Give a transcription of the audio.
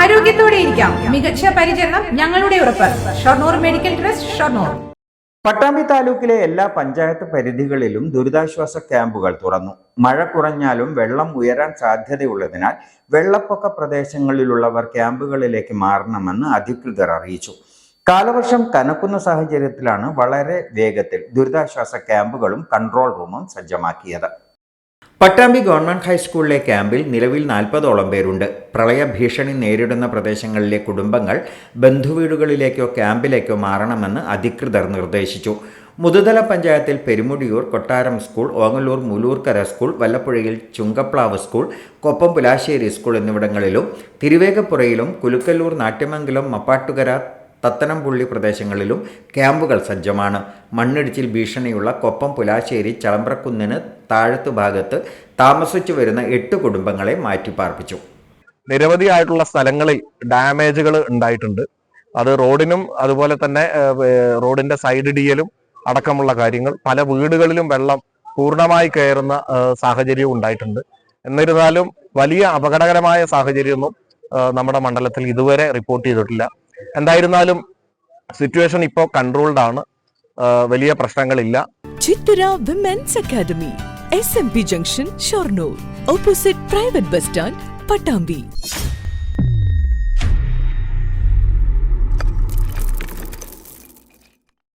ആരോഗ്യത്തോടെ ഇരിക്കാം. മികച്ച പരിചരണം ഞങ്ങളുടെ ഉറപ്പ്. Shoranur medical trust Shoranur. Pattambi താലൂക്കിലെ എല്ലാ പഞ്ചായത്ത് പരിധികളിലും ദുരിതാശ്വാസ ക്യാമ്പുകൾ തുറന്നു. മഴ കുറഞ്ഞാലും വെള്ളം ഉയരാൻ സാധ്യതയുള്ളതിനാൽ വെള്ളപ്പൊക്ക പ്രദേശങ്ങളിലുള്ളവർ ക്യാമ്പുകളിലേക്ക് മാറണമെന്ന് അധികൃതർ അറിയിച്ചു. കാലവർഷം കനക്കുന്ന സാഹചര്യത്തിലാണ് വളരെ വേഗത്തിൽ ദുരിതാശ്വാസ ക്യാമ്പുകളും കൺട്രോൾ റൂമും സജ്ജമാക്കിയത്. പട്ടാമ്പി ഗവൺമെന്റ് ഹൈസ്കൂളിലെ ക്യാമ്പിൽ നിലവിൽ നാൽപ്പതോളം പേരുണ്ട്. പ്രളയ ഭീഷണി നേരിടുന്ന പ്രദേശങ്ങളിലെ കുടുംബങ്ങൾ ബന്ധുവീടുകളിലേക്കോ ക്യാമ്പിലേക്കോ മാറണമെന്ന് അധികൃതർ നിർദ്ദേശിച്ചു. മുതുതല പഞ്ചായത്തിൽ പെരുമുടിയൂർ കൊട്ടാരം സ്കൂൾ ഓങ്ങല്ലൂർ മുലൂർക്കര സ്കൂൾ വല്ലപ്പുഴയിൽ ചുങ്കപ്ലാവ് സ്കൂൾ കൊപ്പം പുലാശ്ശേരി സ്കൂൾ എന്നിവിടങ്ങളിലും തിരുവേഗപ്പുറയിലും കുലുക്കല്ലൂർ നാട്യമംഗലം മപ്പാട്ടുകര തത്തനംപുള്ളി പ്രദേശങ്ങളിലും ക്യാമ്പുകൾ സജ്ജമാണ്. മണ്ണിടിച്ചിൽ ഭീഷണിയുള്ള കൊപ്പം പുലാശ്ശേരി ചളമ്പ്രക്കുന്നിന് താഴത്തു ഭാഗത്ത് താമസിച്ചു വരുന്ന എട്ട് കുടുംബങ്ങളെ മാറ്റിപ്പാർപ്പിച്ചു. നിരവധിയായിട്ടുള്ള സ്ഥലങ്ങളിൽ ഡാമേജുകൾ ഉണ്ടായിട്ടുണ്ട്. അത് റോഡിനും അതുപോലെ തന്നെ റോഡിന്റെ സൈഡ് ഡിയലും അടക്കമുള്ള കാര്യങ്ങൾ പല വീടുകളിലും വെള്ളം പൂർണമായി കയറുന്ന സാഹചര്യവും ഉണ്ടായിട്ടുണ്ട്. എന്നിരുന്നാലും വലിയ അപകടകരമായ സാഹചര്യമൊന്നും നമ്മുടെ മണ്ഡലത്തിൽ ഇതുവരെ റിപ്പോർട്ട് ചെയ്തിട്ടില്ല. എന്തായിരുന്നാലും സിറ്റുവേഷൻ ഇപ്പോ കൺട്രോൾഡ് ആണ്. വലിയ പ്രശ്നങ്ങളില്ല. Chithura women's academy S M P junction Shoranur opposite private bus stand Pattambi